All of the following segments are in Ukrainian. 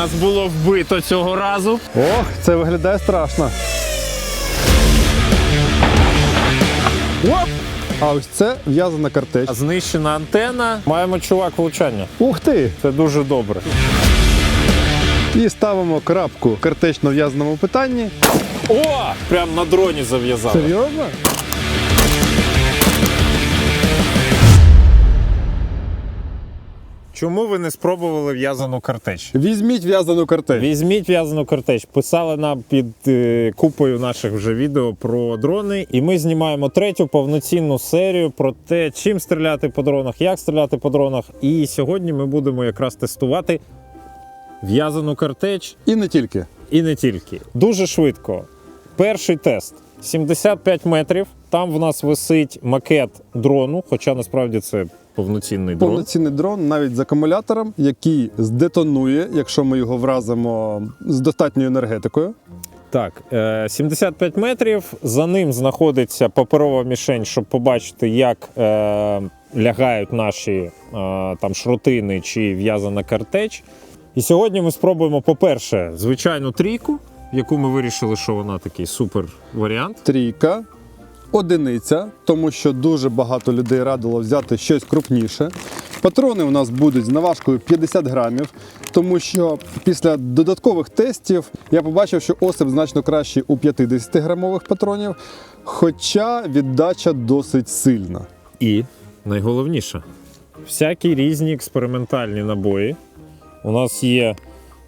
Нас було вбито цього разу. Ох, це виглядає страшно. Оп! А ось це в'язана картеч. Знищена антена. Маємо чувак влучання. Ух ти! Це дуже добре. І ставимо крапку в картечно в'язаному питанні. О! Прям на дроні зав'язали. Серйозно? Чому ви не спробували в'язану картеч? Візьміть в'язану картеч. Візьміть в'язану картеч. Писали нам під е, купою наших вже відео про дрони, і ми знімаємо третю повноцінну серію про те, чим стріляти по дронах, як стріляти по дронах. І сьогодні ми будемо якраз тестувати в'язану картеч І не тільки. і не тільки. Дуже швидко. Перший тест 75 метрів. Там в нас висить макет дрону, хоча насправді це повноцінний дрон. Повноцінний дрон навіть з акумулятором, який здетонує, якщо ми його вразимо з достатньою енергетикою. Так, е, 75 метрів. За ним знаходиться паперова мішень, щоб побачити, як е, лягають наші е, там шрутини чи в'язана картеч. І сьогодні ми спробуємо, по-перше, звичайну трійку, яку ми вирішили, що вона такий супер варіант. Трійка, одиниця, тому що дуже багато людей радило взяти щось крупніше. Патрони у нас будуть з наважкою 50 грамів, тому що після додаткових тестів я побачив, що осип значно кращий у 50 грамових патронів, хоча віддача досить сильна. І найголовніше, всякі різні експериментальні набої. У нас є,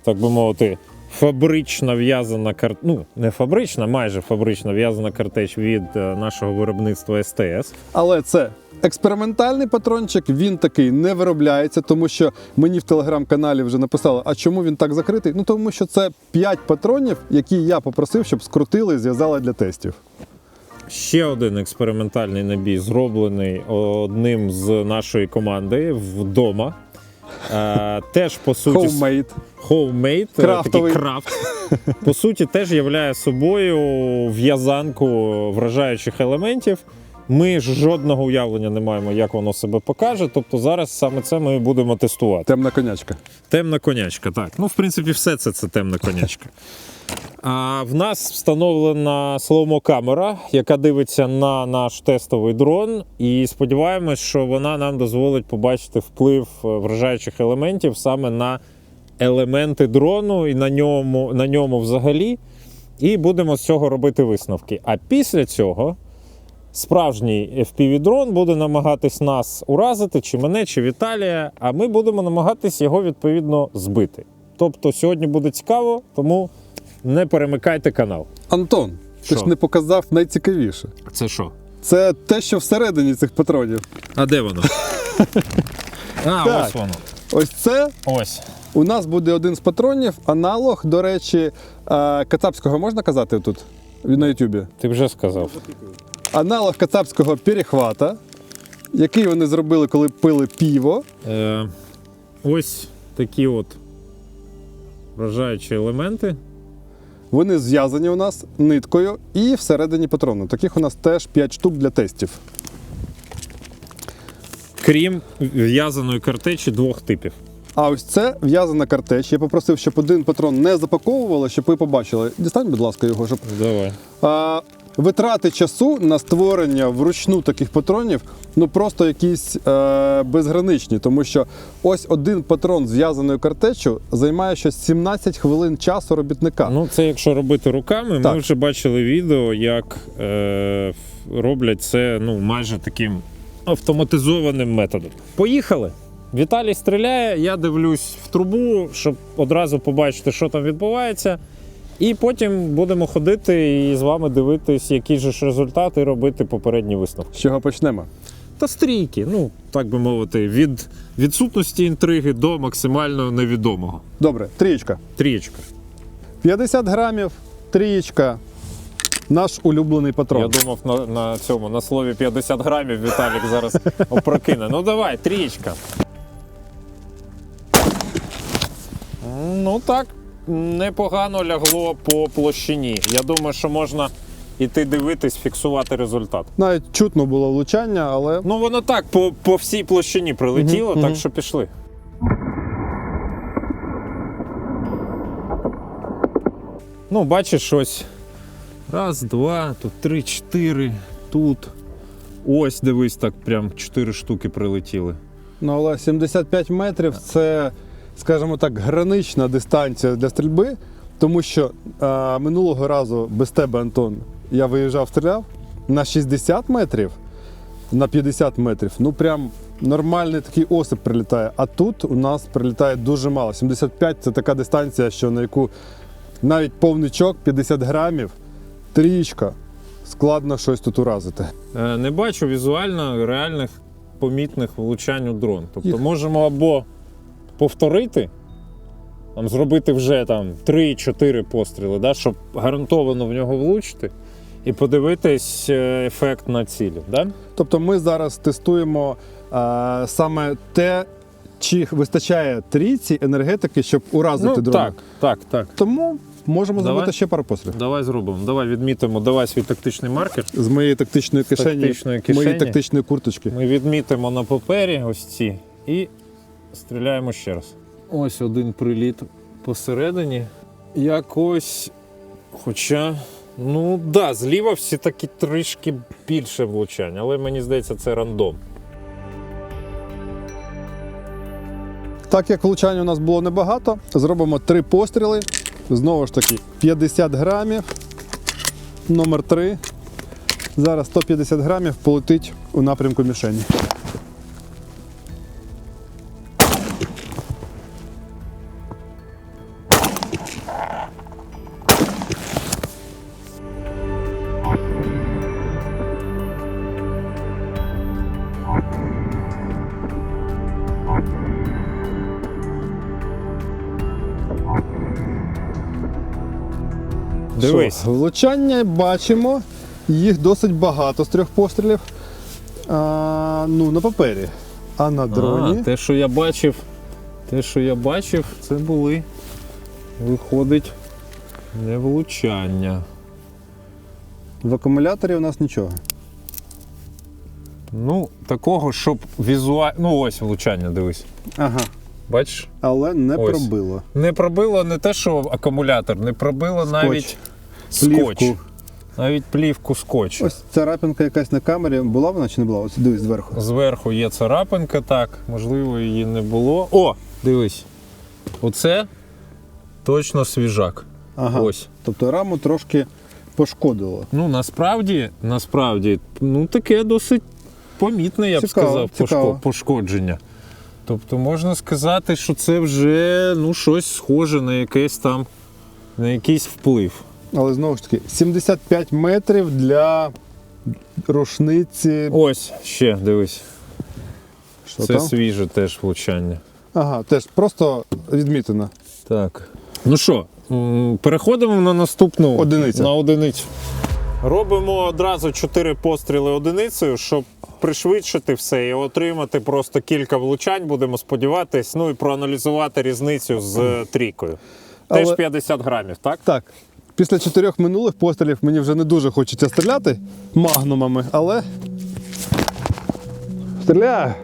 так би мовити, фабрична в'язана кар... ну, не фабрична, майже фабрична в'язана картеч від е, нашого виробництва СТС. Але це експериментальний патрончик, він такий не виробляється, тому що мені в телеграм-каналі вже написали, а чому він так закритий? Ну тому що це 5 патронів, які я попросив, щоб скрутили і зв'язали для тестів. Ще один експериментальний набій зроблений одним з нашої команди вдома. Е, теж по суті Homemade. Homemade, е, Крафтовий. такий крафт. По суті, теж являє собою в'язанку вражаючих елементів. Ми ж жодного уявлення не маємо, як воно себе покаже. Тобто зараз саме це ми будемо тестувати. Темна конячка. Темна конячка, так. Ну, в принципі, все це це темна конячка. А в нас встановлена слоумо-камера, яка дивиться на наш тестовий дрон. І сподіваємось, що вона нам дозволить побачити вплив е, вражаючих елементів саме на елементи дрону і на ньому, на ньому взагалі. І будемо з цього робити висновки. А після цього справжній FPV-дрон буде намагатись нас уразити, чи мене, чи Віталія, а ми будемо намагатись його відповідно збити. Тобто сьогодні буде цікаво, тому не перемикайте канал. Антон, ти Що? ж не показав найцікавіше. Це що? Це те, що всередині цих патронів. А де воно? А, Так. ось воно. Ось це Ось. у нас буде один з патронів, аналог, до речі, е, кацапського можна казати тут на Ютубі? Ти вже сказав. Аналог кацапського перехвата, який вони зробили, коли пили піво. Е, ось такі от вражаючі елементи. Вони зв'язані у нас ниткою і всередині патрону. Таких у нас теж 5 штук для тестів. Крім в'язаної картечі двох типів. А ось це в'язана картеч. Я попросив, щоб один патрон не запаковували, щоб ви побачили. Дістань, будь ласка, його, щоб Давай. А, витрати часу на створення вручну таких патронів ну просто якісь е, безграничні, тому що ось один патрон з в'язаною картечю займає щось 17 хвилин часу робітника. Ну, це якщо робити руками, Так. ми вже бачили відео, як е, роблять це ну, майже таким автоматизованим методом. Поїхали! Віталій стріляє, я дивлюсь в трубу, щоб одразу побачити, що там відбувається. І потім будемо ходити і з вами дивитись, які ж результати і робити попередні висновки. З чого почнемо? Та стрійки, ну так би мовити, від відсутності інтриги до максимально невідомого. Добре, трієчка. Трієчка. 50 грамів, трієчка. Наш улюблений патрон. Я думав на, на цьому на слові 50 грамів Віталік зараз опрокине. Ну давай, трієчка. Ну так, непогано лягло по площині. Я думаю, що можна іти дивитись, фіксувати результат. Навіть чутно було влучання, але Ну воно так по, по всій площині прилетіло, Мгм, так що пішли. Ну, бачиш, ось. Раз, два, тут три, чотири, тут. Ось, дивись, так прям чотири штуки прилетіли. Ну, але 75 метрів це, скажімо так, гранична дистанція для стрільби, тому що е, минулого разу без тебе, Антон, я виїжджав, стріляв на 60 метрів, на 50 метрів. Ну прям нормальний такий осип прилітає. А тут у нас прилітає дуже мало. 75 це така дистанція, що на яку навіть повничок 50 грамів, трієчка, складно щось тут уразити. Е, Не бачу візуально реальних помітних влучань у дрон. Тобто Їх- можемо або повторити, там, зробити вже там 3-4 постріли, да, щоб гарантовано в нього влучити, і подивитись е, ефект на цілі. Да? Тобто ми зараз тестуємо а, саме те, чи вистачає трійці енергетики, щоб уразити Ну, дрона. так, так, так. Тому можемо Давай. зробити ще пару пострілів. Давай зробимо. Давай відмітимо, давай свій тактичний маркер. З моєї тактичної кишені, тактичної кишені. моєї тактичної курточки. Ми відмітимо на папері ось ці і стріляємо ще раз. Ось один приліт посередині. Якось. Хоча, ну да, зліва всі такі трішки більше влучань, але мені здається, це рандом. Так як влучань у нас було небагато, зробимо три постріли. Знову ж таки, 50 грамів. Номер 3. Зараз 150 грамів полетить у напрямку мішені. Влучання бачимо, їх досить багато з трьох пострілів. А, ну, на папері. А на дроні. А, те, що я бачив, те, що я бачив, це були. Виходить не влучання. В акумуляторі у нас нічого. Ну, такого, щоб візуально. Ну, ось влучання, дивись. Ага. Бачиш? Але не Ось. пробило. Не пробило не те, що акумулятор, не пробило навіть скотч. Навіть плівку скотчу. Ось царапинка якась на камері. Була вона чи не була? Ось дивись зверху. Зверху є царапинка, так, можливо, її не було. О, дивись. Оце точно свіжак. Ага. Ось. Тобто раму трошки пошкодило. Ну, насправді, насправді, ну таке досить помітне, я б сказав, цікаво. пошкодження. Тобто можна сказати, що це вже ну, щось схоже на якесь там, на якийсь вплив. Але знову ж таки, 75 метрів для рушниці. Ось ще, дивись. Що це там? свіже теж влучання. Ага, теж просто відмітено. Так. Ну що, переходимо на наступну Одиниця. На одиницю. Робимо одразу 4 постріли одиницею, щоб пришвидшити все і отримати просто кілька влучань, будемо сподіватись. Ну і проаналізувати різницю з е, трійкою. Теж Але- 50 грамів, так? Так, після чотирьох минулих пострілів мені вже не дуже хочеться стріляти магнумами, але. Стріляю!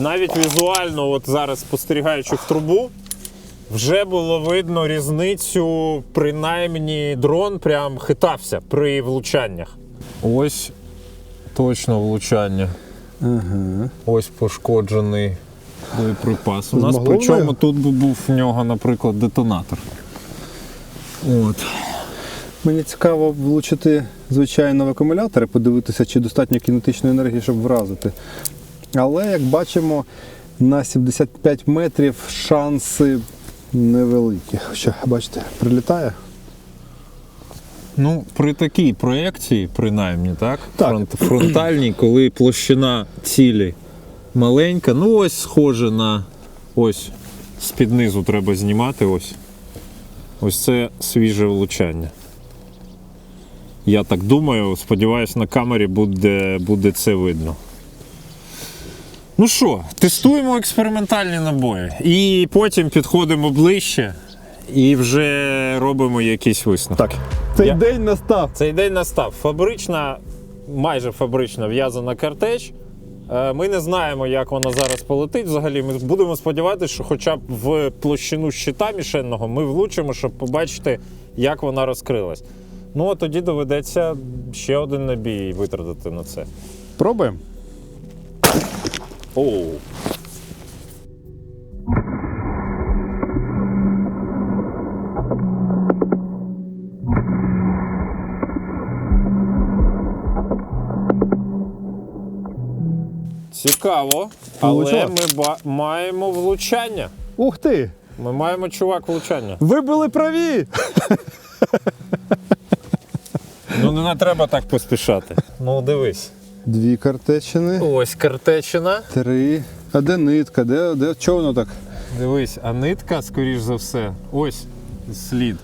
Навіть візуально, от зараз спостерігаючи в трубу, вже було видно різницю, принаймні дрон прям хитався при влучаннях. Ось точно влучання. Ага. Ось пошкоджений боєприпас. У нас Змогло причому тут би був в нього, наприклад, детонатор. От. Мені цікаво влучити, звичайно, в акумулятори, подивитися, чи достатньо кінетичної енергії, щоб вразити. Але, як бачимо, на 75 метрів шанси невеликі. Хоча, бачите, прилітає. Ну, при такій проєкції, принаймні, так? Так. Фронт, фронтальній, коли площина цілі маленька, ну ось схоже на ось з-під низу треба знімати. Ось. Ось це свіже влучання. Я так думаю, сподіваюсь, на камері буде, буде це видно. Ну що, тестуємо експериментальні набої. І потім підходимо ближче і вже робимо якісь висновки. Так. Цей Я- день настав. Цей день настав. Фабрична, майже фабрична в'язана картеч. Е, Ми не знаємо, як вона зараз полетить. Взагалі, ми будемо сподіватися, що хоча б в площину щита мішенного ми влучимо, щоб побачити, як вона розкрилась. Ну а тоді доведеться ще один набій витратити на це. Пробуємо. Оу. Цікаво, але Влучила? ми ба- маємо влучання. Ух ти! Ми маємо чувак влучання. Ви були праві! Ну не треба так поспішати. Ну дивись. Дві картечини, Ось картечина. три. А де нитка? Де, де чого воно так? Дивись, а нитка, скоріш за все. Ось слід.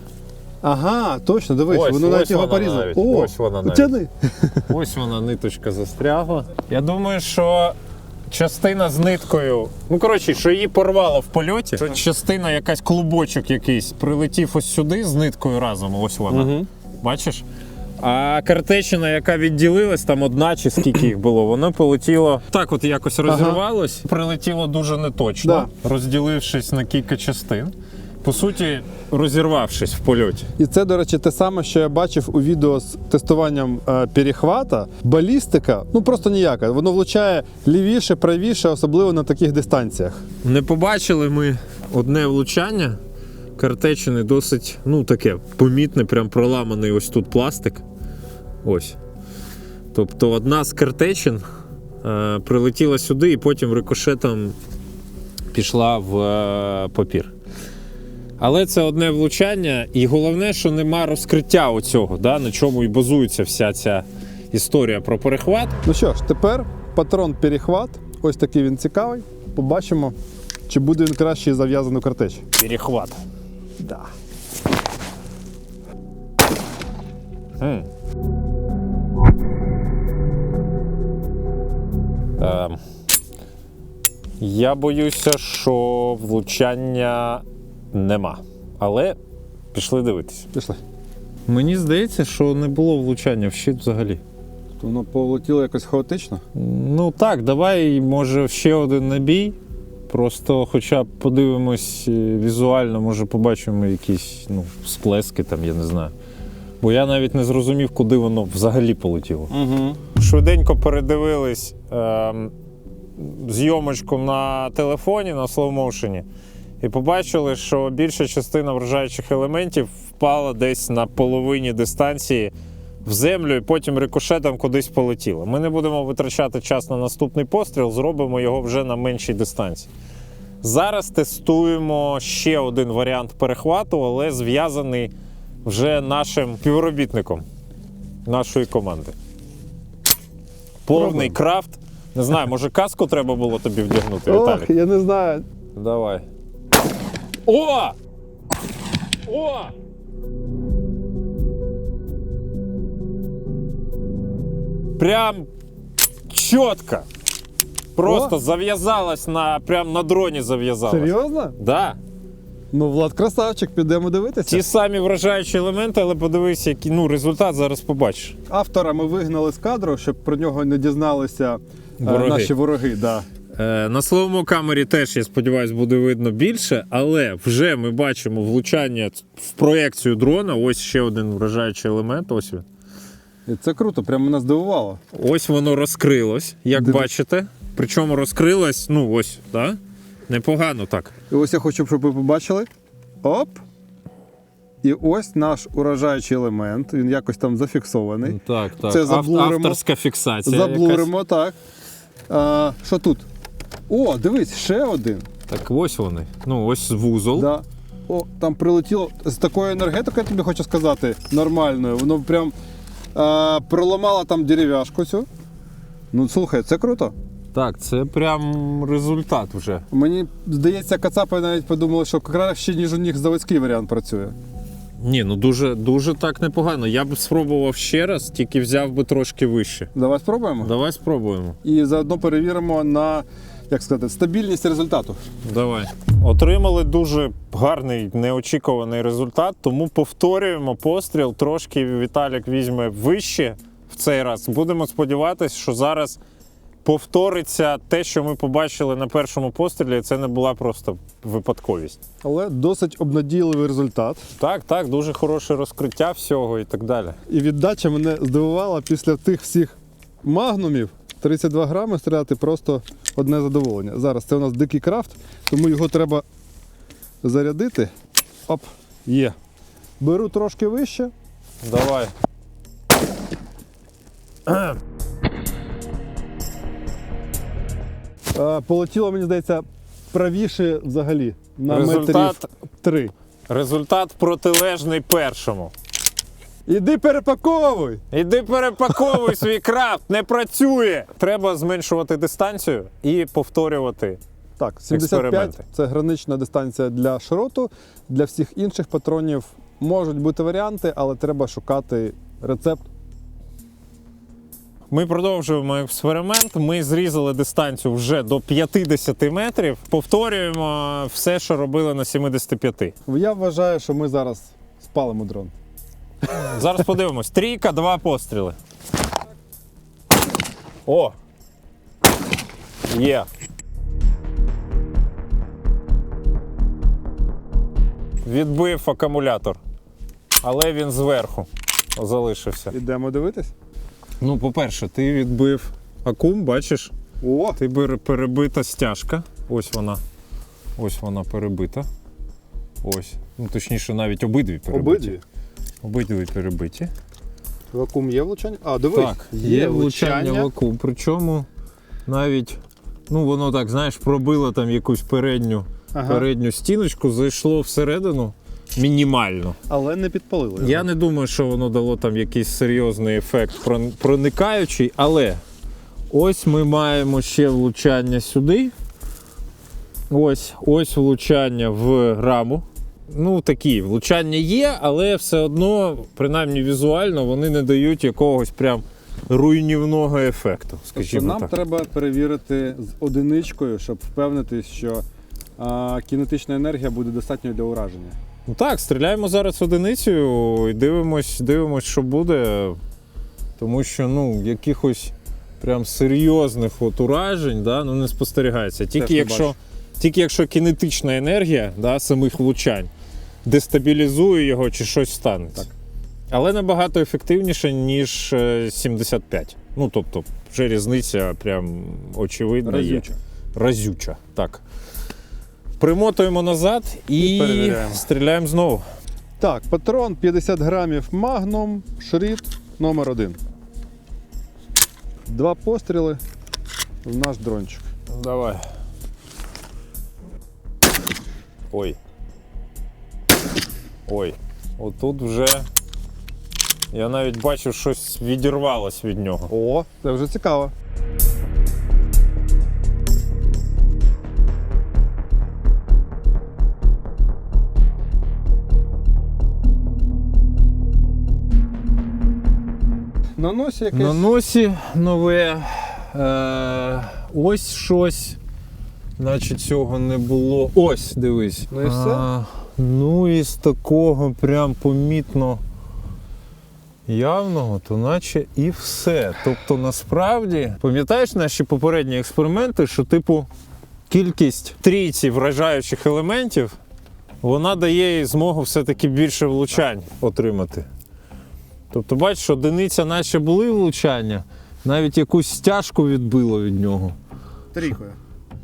Ага, точно, дивись, Ось, воно ось навіть його вона порізало. навіть, О, ось вона навіть. Тяни. Ось вона ниточка застрягла. Я думаю, що частина з ниткою. Ну, коротше, що її порвало в польоті. Що частина, якась клубочок якийсь, прилетів ось сюди з ниткою разом. Ось вона. Угу. Бачиш? А картечина, яка відділилась, там одна чи скільки їх було, воно полетіло так, от якось розірвалось, прилетіло дуже неточно, розділившись на кілька частин. По суті, розірвавшись в польоті. І це, до речі, те саме, що я бачив у відео з тестуванням е, перехвата. Балістика, ну просто ніяка. Воно влучає лівіше, правіше, особливо на таких дистанціях. Не побачили ми одне влучання. Картечини досить, ну таке, помітне, прям проламаний ось тут пластик. Ось. Тобто одна з картечин е, прилетіла сюди і потім рикошетом пішла в е, папір. Але це одне влучання, і головне, що нема розкриття оцього, да, на чому і базується вся ця історія про перехват. Ну що ж, тепер патрон перехват. Ось такий він цікавий. Побачимо, чи буде він кращий зав'язаний картеч. Перехват. Да. М. Ем, Я боюся, що влучання нема. Але пішли дивитися. Пішли. Мені здається, що не було влучання в щит взагалі. Воно полетіло якось хаотично. Ну так, давай, може, ще один набій. Просто хоча б подивимось е, візуально, може побачимо якісь ну, сплески там, я не знаю. Бо я навіть не зрозумів, куди воно взагалі полетіло. Угу. Швиденько передивились ем, зйомочку на телефоні на слоумоушені і побачили, що більша частина вражаючих елементів впала десь на половині дистанції в землю і потім рикошетом кудись полетіла. Ми не будемо витрачати час на наступний постріл, зробимо його вже на меншій дистанції. Зараз тестуємо ще один варіант перехвату, але зв'язаний вже нашим співробітником нашої команди. Повний Пробуємо. крафт. Не знаю, може каску треба було тобі вдягнути, Ох, Віталік? я не знаю. Давай. О! О! Прям чітко. Просто О! зав'язалась на прям на дроні зав'язалась. Серйозно? Да. Ну, Влад красавчик, підемо дивитися. Ті самі вражаючі елементи, але подивись, який ну, результат зараз побачиш. Автора ми вигнали з кадру, щоб про нього не дізналися е, наші вороги. Да. Е, На словому камері теж, я сподіваюся, буде видно більше, але вже ми бачимо влучання в проекцію дрона. Ось ще один вражаючий елемент. Ось він. Це круто, прямо мене здивувало. Ось воно розкрилось, як Диви- бачите. Причому розкрилось, ну ось, да? непогано так. І ось я хочу, щоб ви побачили. Оп! І ось наш уражаючий елемент. Він якось там зафіксований. Так, так. Це заблуримо. Авторська фіксація. Заблуримо, так. А, що тут? О, дивись, ще один. Так, ось вони. Ну, ось вузол. Да. О, там прилетіло з такою енергетикою, я тобі хочу сказати, нормальною. Воно прям а, проламало там дерев'яшку цю. Ну, слухай, це круто. Так, це прям результат вже. Мені здається, кацапи навіть подумали, що краще, ніж у них заводський варіант працює. Ні, ну дуже, дуже так непогано. Я б спробував ще раз, тільки взяв би трошки вище. Давай спробуємо. Давай спробуємо. І заодно перевіримо на як сказати, стабільність результату. Давай. Отримали дуже гарний неочікуваний результат, тому повторюємо постріл. Трошки Віталік візьме вище в цей раз. Будемо сподіватися, що зараз повториться те, що ми побачили на першому пострілі. і Це не була просто випадковість. Але досить обнадійливий результат. Так, так, дуже хороше розкриття всього і так далі. І віддача мене здивувала після тих всіх магнумів. 32 грами стріляти просто одне задоволення. Зараз це у нас дикий крафт, тому його треба зарядити. Оп, є. Беру трошки вище. Давай. Полетіло, мені здається, правіше взагалі. На метрів Результат, три. результат протилежний першому. Іди перепаковуй! Іди перепаковуй свій крафт, не працює. Треба зменшувати дистанцію і повторювати. Так, 75 це гранична дистанція для шроту. Для всіх інших патронів можуть бути варіанти, але треба шукати рецепт. Ми продовжуємо експеримент. Ми зрізали дистанцію вже до 50 метрів. Повторюємо все, що робили на 75. Я вважаю, що ми зараз спалимо дрон. Зараз подивимось. Трійка, два постріли. О! Є. Відбив акумулятор. Але він зверху залишився. Ідемо дивитись. Ну, по-перше, ти відбив акум, бачиш? О! Ти перебита стяжка. Ось вона. Ось вона перебита. Ось. Ну, точніше, навіть обидві перебиті. Обидві. Обидві перебиті. Вакуум є влучання? А, дивись. Так, є влучання в акум. Причому навіть, ну воно так, знаєш, пробило там якусь передню, Ага. передню стіночку, зайшло всередину мінімально. Але не підпалило. його. Я не думаю, що воно дало там якийсь серйозний ефект проникаючий, але ось ми маємо ще влучання сюди. Ось, ось влучання в раму. Ну, такі влучання є, але все одно, принаймні візуально, вони не дають якогось прям руйнівного ефекту. Тобто нам так. треба перевірити з одиничкою, щоб впевнитись, що а, кінетична енергія буде достатньою для ураження. Ну так, стріляємо зараз одиницею і дивимось, дивимось, що буде. Тому що ну, якихось прям серйозних от уражень да, ну, не спостерігається. Тільки не якщо, бачу. тільки якщо кінетична енергія да, самих влучань дестабілізує його чи щось станеться. Так. Але набагато ефективніше, ніж е, 75. Ну, тобто, вже різниця прям очевидна є. Разюча. Так. Примотуємо назад і, І стріляємо знову. Так, патрон 50 грамів магнум, шрифт номер один. Два постріли в наш дрончик. Давай. Ой. Ой. Отут вже. Я навіть бачив, щось відірвалось від нього. О, це вже цікаво. На носі якесь. На носі нове. Е, ось щось. Наче цього не було. Ось, дивись. Ну і все? А, ну і з такого прям помітно явного, то наче і все. Тобто, насправді, пам'ятаєш наші попередні експерименти, що, типу, кількість трійці вражаючих елементів, вона дає їй змогу все-таки більше влучань отримати. Тобто, бачиш, одиниця наче були влучання, навіть якусь стяжку відбило від нього. Трійкою.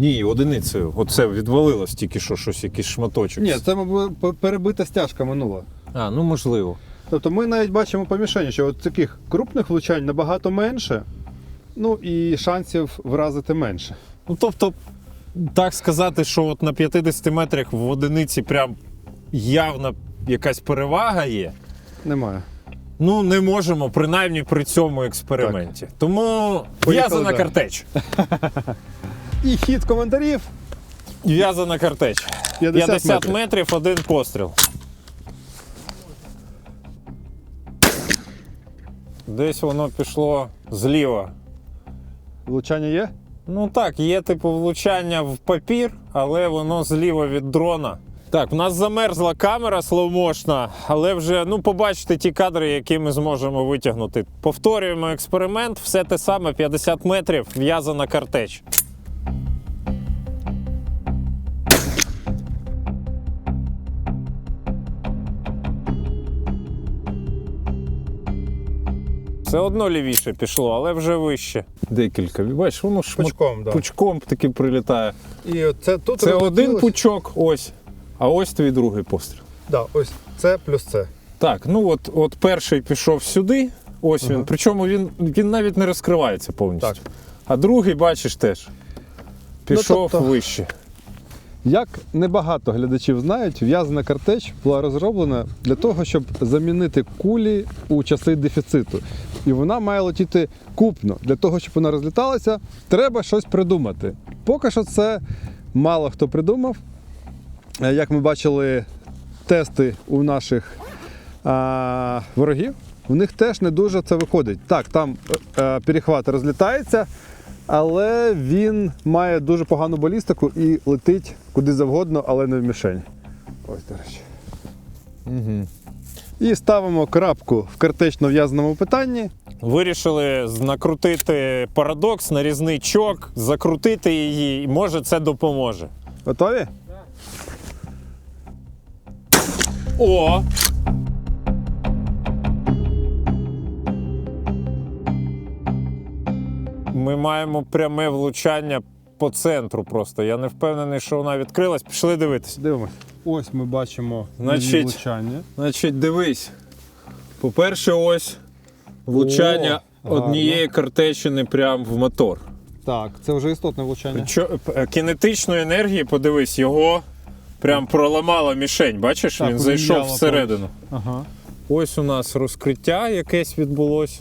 Ні, одиницею. Оце відвалилось тільки що щось, якийсь шматочок. Ні, це мабуть, перебита стяжка минула. А, ну можливо. Тобто ми навіть бачимо по мішені, що от таких крупних влучань набагато менше, ну і шансів вразити менше. Ну тобто, так сказати, що от на 50 метрах в одиниці прям явна якась перевага є. Немає. Ну, не можемо, принаймні при цьому експерименті. Тому Поїхали в'язана далі. картеч. І хід коментарів В'язана картеч. 50, 50 метрів. метрів, один постріл. Десь воно пішло зліва. Влучання є? Ну так, є типу влучання в папір, але воно зліва від дрона. Так, в нас замерзла камера слоумошна, але вже ну побачите ті кадри, які ми зможемо витягнути. Повторюємо експеримент, все те саме 50 метрів, в'язана картеч. Все одно лівіше пішло, але вже вище. Декілька. Бачиш, воно ж Пучком, да. пучком таки прилітає. І це тут Це один розлетілось. пучок, ось. А ось твій другий постріл. Да, ось це плюс це. Так, ну от, от перший пішов сюди, ось він. Причому він, він навіть не розкривається повністю. Так. А другий, бачиш, теж. Пішов тобто- вище. Як небагато глядачів знають, в'язана картеч була розроблена для того, щоб замінити кулі у часи дефіциту. І вона має летіти купно. Для того, щоб вона розліталася, треба щось придумати. Поки що це мало хто придумав. Е, Як ми бачили тести у наших а, ворогів, у них теж не дуже це виходить. Так, там е, е, перехват розлітається, але він має дуже погану балістику і летить куди завгодно, але не в мішень. Ось, до речі. Угу. І ставимо крапку в картечно в'язаному питанні. Вирішили накрутити парадокс, нарізний чок, закрутити її, і може це допоможе. Готові? О! Ми маємо пряме влучання по центру просто. Я не впевнений, що вона відкрилась. Пішли дивитись. Дивимось. Ось ми бачимо Значить, влучання. Значить, дивись. По-перше, ось влучання О, однієї картечини прямо в мотор. Так, це вже істотне влучання. Чо- Кінетичної енергії, подивись, його прям проламала мішень. Бачиш, Так, він зайшов всередину. Ага. Ось у нас розкриття якесь відбулось.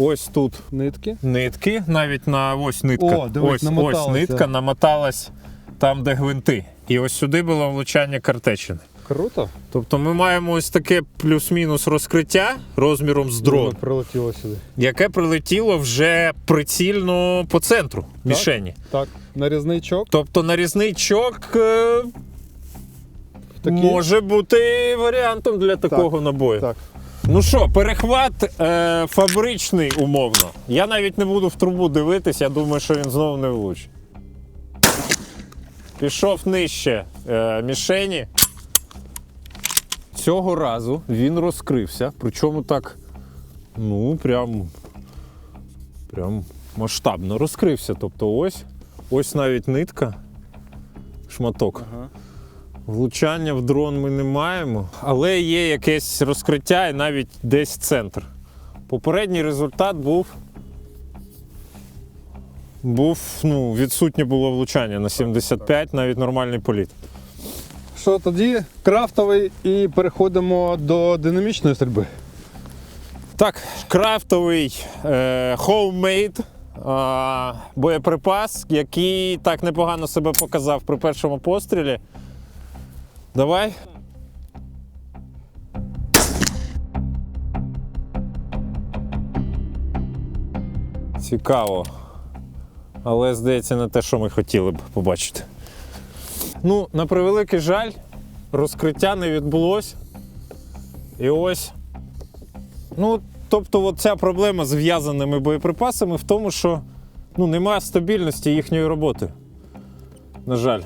Ось тут Нитки. нитки, навіть на ось нитка. О, дивись, ось, ось намоталося. нитка намоталась там, де гвинти. І ось сюди було влучання картечини. Круто. Тобто ми маємо ось таке плюс-мінус розкриття розміром з дрон, Воно прилетіло сюди. яке прилетіло вже прицільно по центру мішені. Так, нарізний чок. Тобто нарізний чок е, Такий. може бути варіантом для такого набою. Так. Ну що, перехват е, фабричний умовно. Я навіть не буду в трубу дивитись, я думаю, що він знову не влучить. Пішов нижче е, мішені. Цього разу він розкрився, причому так, ну, прям, прям масштабно розкрився. Тобто ось, ось навіть нитка, шматок. Ага. Влучання в дрон ми не маємо, але є якесь розкриття і навіть десь центр. Попередній результат був. Був, ну, відсутнє було влучання на 75, навіть нормальний політ. Що тоді крафтовий і переходимо до динамічної стрільби. Так, крафтовий е, homemade е, боєприпас, який так непогано себе показав при першому пострілі. Давай. Цікаво. Але здається, не те, що ми хотіли б побачити. Ну, на превеликий жаль, розкриття не відбулось. І ось Ну, тобто, от ця проблема з в'язаними боєприпасами в тому, що ну, немає стабільності їхньої роботи. На жаль.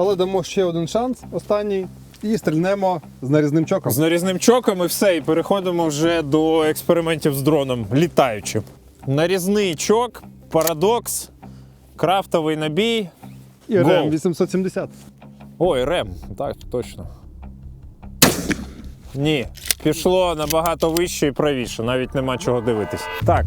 Але дамо ще один шанс, останній, і стрільнемо з нарізним чоком. З нарізним чоком і все, і переходимо вже до експериментів з дроном літаючим. Нарізний чок, парадокс, крафтовий набій. І Гол. РМ 870. Ой, рем, так, точно. Ні, пішло набагато вище і правіше, навіть нема чого дивитись. Так,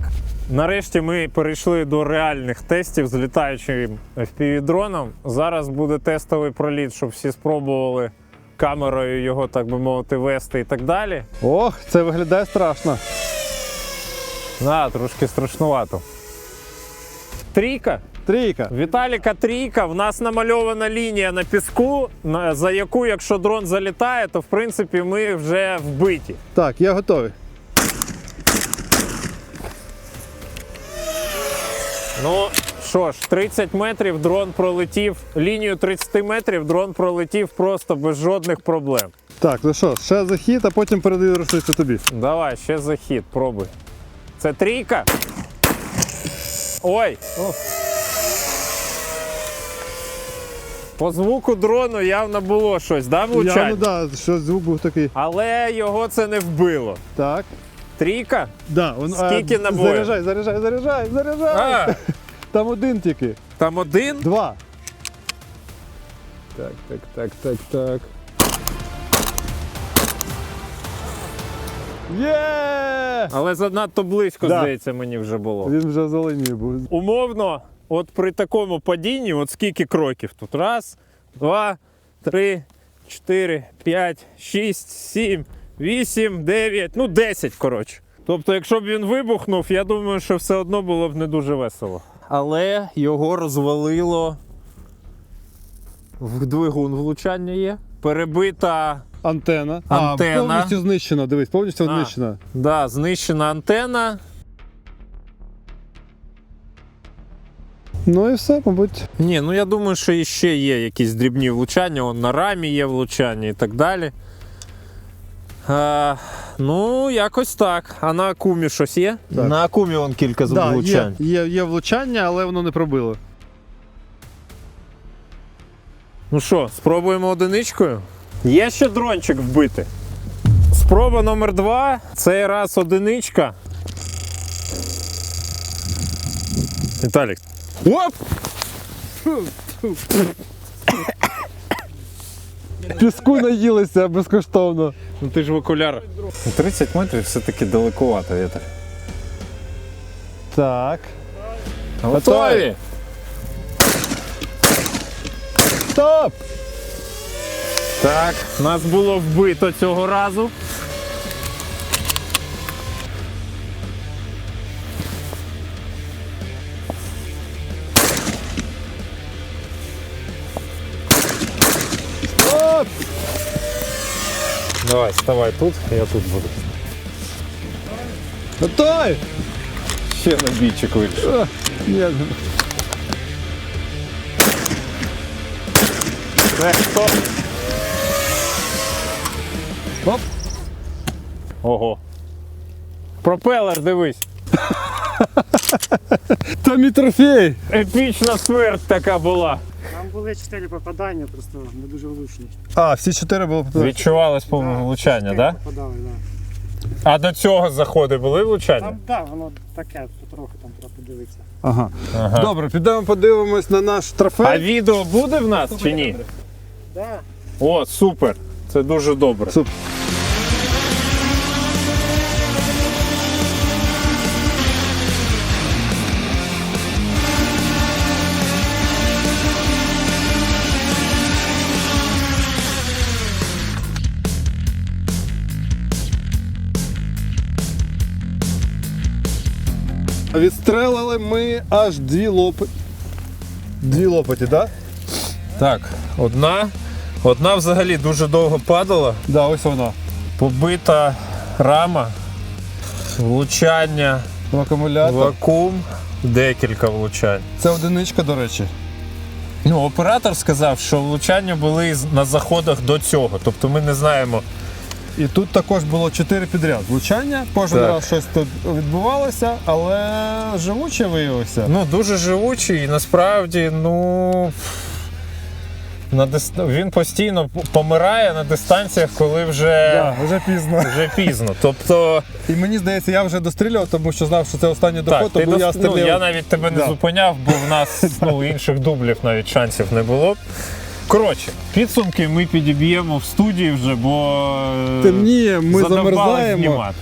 нарешті ми перейшли до реальних тестів з літаючим FPV-дроном. Зараз буде тестовий проліт, щоб всі спробували камерою його, так би мовити, вести і так далі. Ох, це виглядає страшно. На, трошки страшнувато. Трійка. Трійка. Віталіка трійка. В нас намальована лінія на піску, за яку, якщо дрон залітає, то в принципі ми вже вбиті. Так, я готовий. Ну що ж, 30 метрів дрон пролетів, лінію 30 метрів дрон пролетів просто без жодних проблем. Так, ну що, ще захід, а потім передаю рушницю тобі. Давай, ще захід, пробуй. Це трійка. Ой. О. По звуку дрону явно було щось, да, влучання? Я, ну да, що звук був такий. Але його це не вбило. Так. Трійка? Да, он, Скільки а, набоїв? Заряджай, заряджай, заряджай, заряджай. А, Там один тільки. там один. Два. Так, так, так, так, так. Є! Але занадто близько, Да. здається, мені вже було. Він вже зеленів був. Умовно, от при такому падінні, от скільки кроків тут? Раз, два, три, чотири, п'ять, шість, сім, вісім, дев'ять, ну десять, коротше. Тобто, якщо б він вибухнув, я думаю, що все одно було б не дуже весело. Але його розвалило. В двигун влучання є. Перебита Антена. Антена. А, повністю знищена, дивись, повністю А. знищена. Да, знищена антена. Ну і все, мабуть. Ні, ну я думаю, що іще є якісь дрібні влучання, он на рамі є влучання і так далі. А, ну, якось так. А на акумі щось є? Так. На акумі вон кілька Да, є, влучань. є, є влучання, але воно не пробило. Ну що, спробуємо одиничкою? Є ще дрончик вбити. Спроба номер два. Цей раз одиничка. Віталік. Оп! Піску наїлися безкоштовно. Ну ти ж в окулярах. 30 метрів все-таки далекувато, вітер. Так. Готові? Стоп! Так, нас було вбито цього разу. Давай, вставай тут, я тут буду. Готові! Ще на бійчик вийшов. Ні. Це? Оп. Ого. Пропелер, дивись. Це мій трофей! Епічна смерть така була. Були чотири попадання, просто не дуже влучні. А, всі чотири було Відчувалось по влучання, чотири так? Да? Попадали, да. А до цього заходи були влучання? Там, так, воно таке, потроху там треба подивитися. Ага. Ага. Добре, підемо подивимось на наш трофей. А відео буде в нас чи ні? Да. О, супер. Це дуже добре. Супер. Відстрелили ми аж дві лопи. Дві лопаті, так? Так, одна. Одна взагалі дуже довго падала. Да, ось вона. Побита рама, влучання, В акумулятор. вакуум, декілька влучань. Це одиничка, до речі. Ну, оператор сказав, що влучання були з- на заходах до цього. Тобто ми не знаємо. І тут також було чотири підряд влучання. Кожен Так. раз щось тут відбувалося, але живуче виявився. Ну, дуже живучий і насправді, ну. На дис... Він постійно помирає на дистанціях, коли вже, Да, вже пізно. вже пізно. Тобто, І мені здається, я вже дострілював, тому що знав, що це останній доход, тому дос- я ну, я навіть тебе не Да. зупиняв, бо в нас ну, інших дублів навіть шансів не було. Коротше, підсумки ми підіб'ємо в студії вже, бо е, Темніє, ми замерзаємо. знімати.